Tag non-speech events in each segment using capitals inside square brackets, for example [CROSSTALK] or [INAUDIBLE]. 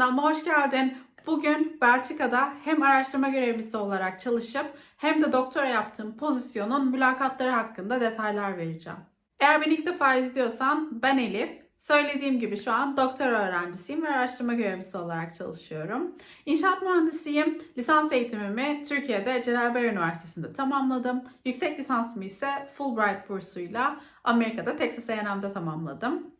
kanalıma hoş geldin. Bugün Belçika'da hem araştırma görevlisi olarak çalışıp hem de doktora yaptığım pozisyonun mülakatları hakkında detaylar vereceğim. Eğer beni ilk defa izliyorsan ben Elif. Söylediğim gibi şu an doktora öğrencisiyim ve araştırma görevlisi olarak çalışıyorum. İnşaat mühendisiyim. Lisans eğitimimi Türkiye'de Celal Üniversitesi'nde tamamladım. Yüksek lisansımı ise Fulbright bursuyla Amerika'da Texas A&M'de tamamladım.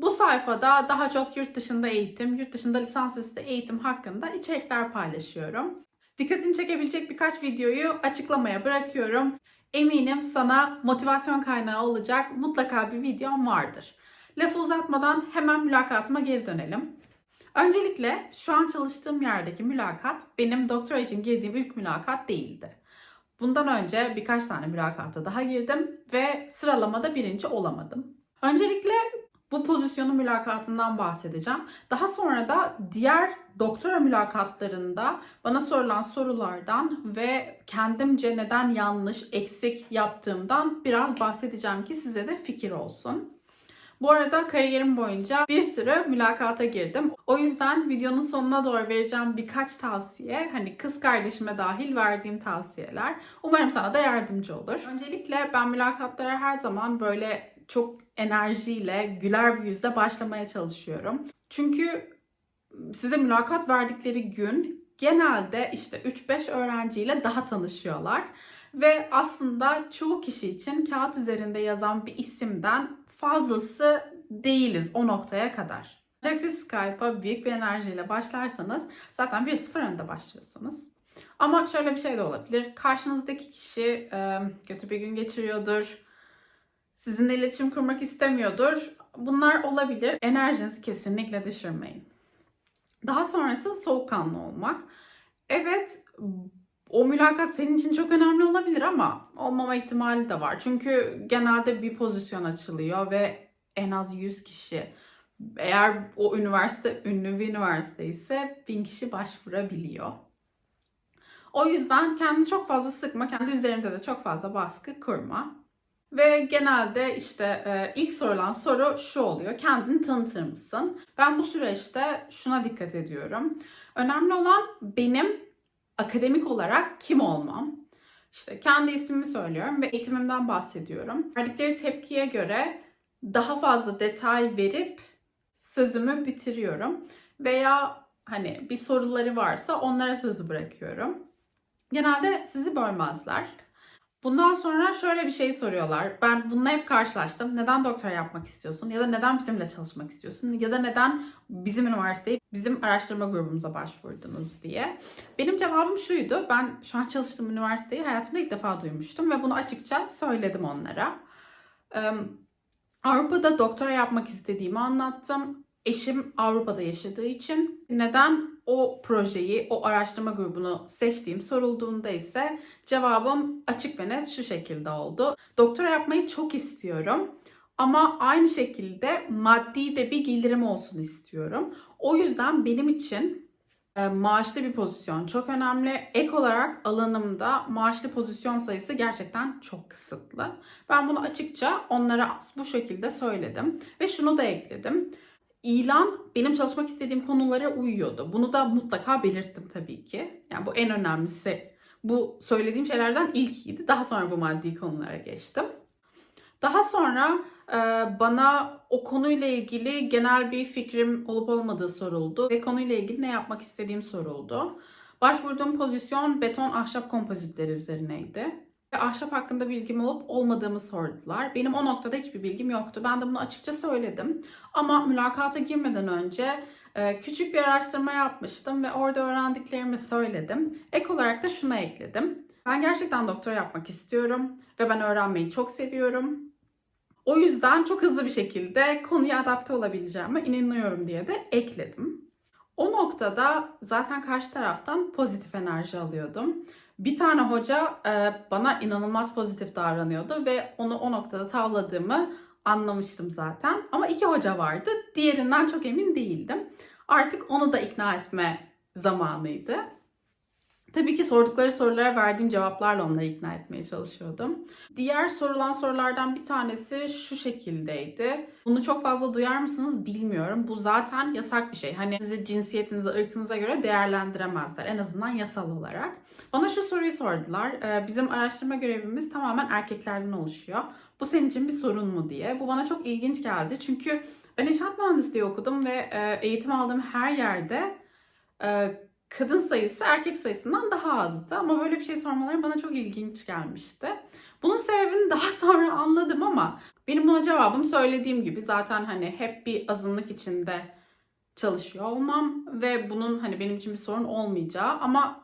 Bu sayfada daha çok yurt dışında eğitim, yurt dışında lisansüstü eğitim hakkında içerikler paylaşıyorum. Dikkatini çekebilecek birkaç videoyu açıklamaya bırakıyorum. Eminim sana motivasyon kaynağı olacak mutlaka bir videom vardır. Lafı uzatmadan hemen mülakatıma geri dönelim. Öncelikle şu an çalıştığım yerdeki mülakat benim doktora için girdiğim ilk mülakat değildi. Bundan önce birkaç tane mülakata daha girdim ve sıralamada birinci olamadım. Öncelikle bu pozisyonun mülakatından bahsedeceğim. Daha sonra da diğer doktora mülakatlarında bana sorulan sorulardan ve kendimce neden yanlış, eksik yaptığımdan biraz bahsedeceğim ki size de fikir olsun. Bu arada kariyerim boyunca bir sürü mülakata girdim. O yüzden videonun sonuna doğru vereceğim birkaç tavsiye, hani kız kardeşime dahil verdiğim tavsiyeler. Umarım sana da yardımcı olur. Öncelikle ben mülakatlara her zaman böyle çok enerjiyle, güler bir yüzle başlamaya çalışıyorum. Çünkü size mülakat verdikleri gün genelde işte 3-5 öğrenciyle daha tanışıyorlar. Ve aslında çoğu kişi için kağıt üzerinde yazan bir isimden fazlası değiliz o noktaya kadar. Ancak siz Skype'a büyük bir enerjiyle başlarsanız zaten 1-0 önde başlıyorsunuz. Ama şöyle bir şey de olabilir. Karşınızdaki kişi kötü bir gün geçiriyordur. Sizinle iletişim kurmak istemiyordur. Bunlar olabilir. Enerjinizi kesinlikle düşürmeyin. Daha sonrası soğukkanlı olmak. Evet o mülakat senin için çok önemli olabilir ama olmama ihtimali de var. Çünkü genelde bir pozisyon açılıyor ve en az 100 kişi eğer o üniversite ünlü bir üniversite ise 1000 kişi başvurabiliyor. O yüzden kendini çok fazla sıkma, kendi üzerinde de çok fazla baskı kurma. Ve genelde işte e, ilk sorulan soru şu oluyor. Kendini tanıtır mısın? Ben bu süreçte şuna dikkat ediyorum. Önemli olan benim akademik olarak kim olmam. İşte kendi ismimi söylüyorum ve eğitimimden bahsediyorum. Verdikleri tepkiye göre daha fazla detay verip sözümü bitiriyorum. Veya hani bir soruları varsa onlara sözü bırakıyorum. Genelde sizi bölmezler. Bundan sonra şöyle bir şey soruyorlar. Ben bununla hep karşılaştım. Neden doktora yapmak istiyorsun? Ya da neden bizimle çalışmak istiyorsun? Ya da neden bizim üniversiteyi, bizim araştırma grubumuza başvurdunuz diye. Benim cevabım şuydu. Ben şu an çalıştığım üniversiteyi hayatımda ilk defa duymuştum ve bunu açıkça söyledim onlara. Avrupa'da doktora yapmak istediğimi anlattım. Eşim Avrupa'da yaşadığı için neden o projeyi, o araştırma grubunu seçtiğim sorulduğunda ise cevabım açık ve net şu şekilde oldu. Doktora yapmayı çok istiyorum ama aynı şekilde maddi de bir gelirim olsun istiyorum. O yüzden benim için e, maaşlı bir pozisyon çok önemli. Ek olarak alanımda maaşlı pozisyon sayısı gerçekten çok kısıtlı. Ben bunu açıkça onlara bu şekilde söyledim ve şunu da ekledim ilan benim çalışmak istediğim konulara uyuyordu. Bunu da mutlaka belirttim tabii ki. Yani bu en önemlisi. Bu söylediğim şeylerden ilkiydi. Daha sonra bu maddi konulara geçtim. Daha sonra e, bana o konuyla ilgili genel bir fikrim olup olmadığı soruldu ve konuyla ilgili ne yapmak istediğim soruldu. Başvurduğum pozisyon beton ahşap kompozitleri üzerineydi ve ahşap hakkında bilgim olup olmadığımı sordular. Benim o noktada hiçbir bilgim yoktu. Ben de bunu açıkça söyledim. Ama mülakata girmeden önce e, küçük bir araştırma yapmıştım ve orada öğrendiklerimi söyledim. Ek olarak da şuna ekledim. Ben gerçekten doktora yapmak istiyorum ve ben öğrenmeyi çok seviyorum. O yüzden çok hızlı bir şekilde konuya adapte olabileceğime inanıyorum diye de ekledim. O noktada zaten karşı taraftan pozitif enerji alıyordum. Bir tane hoca e, bana inanılmaz pozitif davranıyordu ve onu o noktada tavladığımı anlamıştım zaten. Ama iki hoca vardı. Diğerinden çok emin değildim. Artık onu da ikna etme zamanıydı. Tabii ki sordukları sorulara verdiğim cevaplarla onları ikna etmeye çalışıyordum. Diğer sorulan sorulardan bir tanesi şu şekildeydi. Bunu çok fazla duyar mısınız bilmiyorum. Bu zaten yasak bir şey. Hani sizi cinsiyetinize, ırkınıza göre değerlendiremezler. En azından yasal olarak. Bana şu soruyu sordular. Ee, Bizim araştırma görevimiz tamamen erkeklerden oluşuyor. Bu senin için bir sorun mu diye. Bu bana çok ilginç geldi. Çünkü ben inşaat mühendisliği okudum ve e, eğitim aldığım her yerde e, kadın sayısı erkek sayısından daha azdı. Ama böyle bir şey sormaları bana çok ilginç gelmişti. Bunun sebebini daha [LAUGHS] sonra anladım ama benim buna cevabım söylediğim gibi zaten hani hep bir azınlık içinde çalışıyor olmam ve bunun hani benim için bir sorun olmayacağı ama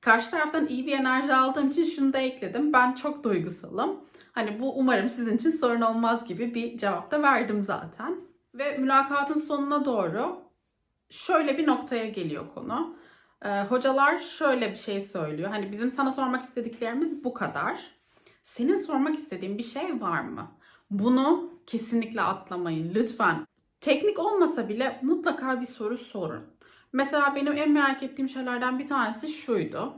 karşı taraftan iyi bir enerji aldığım için şunu da ekledim. Ben çok duygusalım. Hani bu umarım sizin için sorun olmaz gibi bir cevap da verdim zaten. Ve mülakatın sonuna doğru şöyle bir noktaya geliyor konu. Ee, hocalar şöyle bir şey söylüyor. Hani bizim sana sormak istediklerimiz bu kadar. Senin sormak istediğin bir şey var mı? Bunu kesinlikle atlamayın lütfen. Teknik olmasa bile mutlaka bir soru sorun. Mesela benim en merak ettiğim şeylerden bir tanesi şuydu.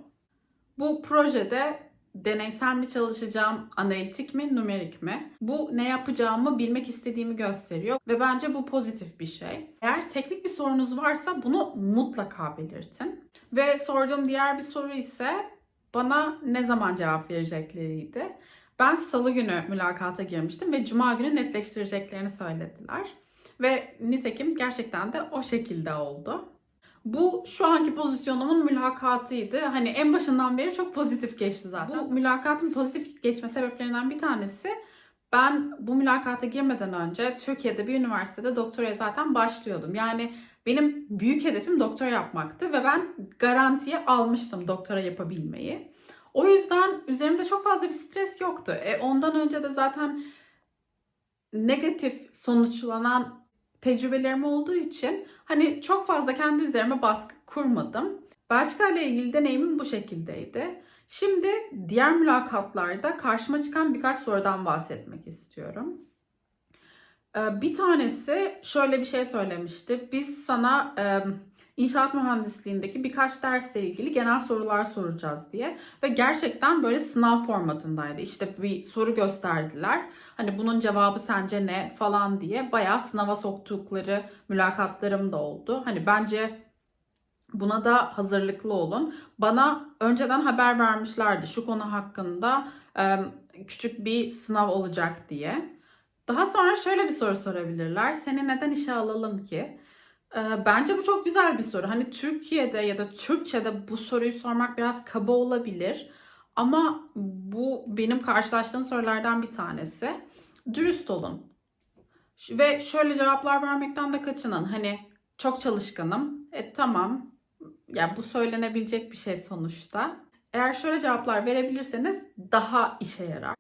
Bu projede deneysel mi çalışacağım, analitik mi, numerik mi? Bu ne yapacağımı bilmek istediğimi gösteriyor ve bence bu pozitif bir şey. Eğer teknik bir sorunuz varsa bunu mutlaka belirtin. Ve sorduğum diğer bir soru ise bana ne zaman cevap verecekleriydi. Ben salı günü mülakata girmiştim ve cuma günü netleştireceklerini söylediler. Ve nitekim gerçekten de o şekilde oldu. Bu şu anki pozisyonumun mülakatıydı. Hani en başından beri çok pozitif geçti zaten. Bu mülakatın pozitif geçme sebeplerinden bir tanesi ben bu mülakata girmeden önce Türkiye'de bir üniversitede doktoraya zaten başlıyordum. Yani benim büyük hedefim doktora yapmaktı ve ben garantiye almıştım doktora yapabilmeyi. O yüzden üzerimde çok fazla bir stres yoktu. E, ondan önce de zaten negatif sonuçlanan tecrübelerim olduğu için hani çok fazla kendi üzerime baskı kurmadım. Belçika ile ilgili deneyimim bu şekildeydi. Şimdi diğer mülakatlarda karşıma çıkan birkaç sorudan bahsetmek istiyorum. Ee, Bir tanesi şöyle bir şey söylemişti. Biz sana inşaat mühendisliğindeki birkaç dersle ilgili genel sorular soracağız diye. Ve gerçekten böyle sınav formatındaydı. İşte bir soru gösterdiler. Hani bunun cevabı sence ne falan diye bayağı sınava soktukları mülakatlarım da oldu. Hani bence buna da hazırlıklı olun. Bana önceden haber vermişlerdi şu konu hakkında küçük bir sınav olacak diye. Daha sonra şöyle bir soru sorabilirler. Seni neden işe alalım ki? Bence bu çok güzel bir soru. Hani Türkiye'de ya da Türkçe'de bu soruyu sormak biraz kaba olabilir. Ama bu benim karşılaştığım sorulardan bir tanesi. Dürüst olun. Ve şöyle cevaplar vermekten de kaçının. Hani çok çalışkanım. E tamam. Ya bu söylenebilecek bir şey sonuçta. Eğer şöyle cevaplar verebilirseniz daha işe yarar.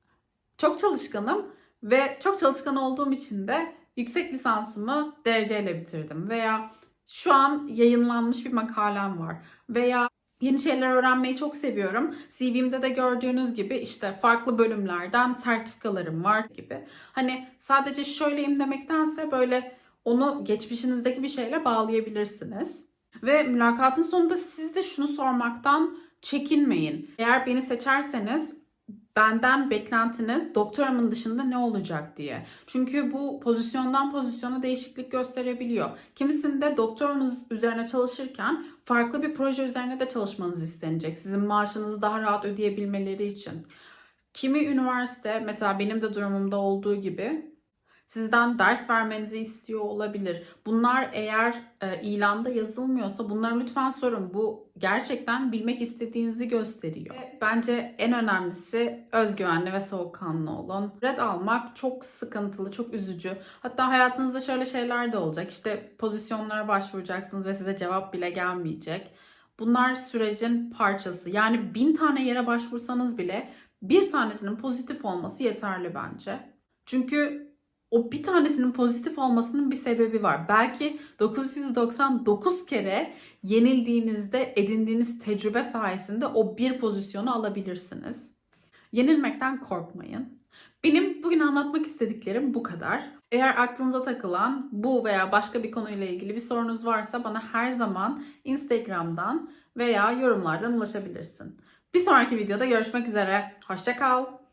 Çok çalışkanım ve çok çalışkan olduğum için de yüksek lisansımı dereceyle bitirdim. Veya şu an yayınlanmış bir makalem var. Veya yeni şeyler öğrenmeyi çok seviyorum. CV'mde de gördüğünüz gibi işte farklı bölümlerden sertifikalarım var gibi. Hani sadece şöyleyim demektense böyle onu geçmişinizdeki bir şeyle bağlayabilirsiniz. Ve mülakatın sonunda siz de şunu sormaktan çekinmeyin. Eğer beni seçerseniz benden beklentiniz doktoramın dışında ne olacak diye. Çünkü bu pozisyondan pozisyona değişiklik gösterebiliyor. Kimisinde doktoranız üzerine çalışırken farklı bir proje üzerine de çalışmanız istenecek. Sizin maaşınızı daha rahat ödeyebilmeleri için. Kimi üniversite mesela benim de durumumda olduğu gibi sizden ders vermenizi istiyor olabilir. Bunlar eğer e, ilanda yazılmıyorsa bunları lütfen sorun. Bu gerçekten bilmek istediğinizi gösteriyor. Ve bence en önemlisi özgüvenli ve soğukkanlı olun. Red almak çok sıkıntılı, çok üzücü. Hatta hayatınızda şöyle şeyler de olacak. İşte pozisyonlara başvuracaksınız ve size cevap bile gelmeyecek. Bunlar sürecin parçası. Yani bin tane yere başvursanız bile bir tanesinin pozitif olması yeterli bence. Çünkü o bir tanesinin pozitif olmasının bir sebebi var. Belki 999 kere yenildiğinizde edindiğiniz tecrübe sayesinde o bir pozisyonu alabilirsiniz. Yenilmekten korkmayın. Benim bugün anlatmak istediklerim bu kadar. Eğer aklınıza takılan bu veya başka bir konuyla ilgili bir sorunuz varsa bana her zaman Instagram'dan veya yorumlardan ulaşabilirsin. Bir sonraki videoda görüşmek üzere. Hoşça kal.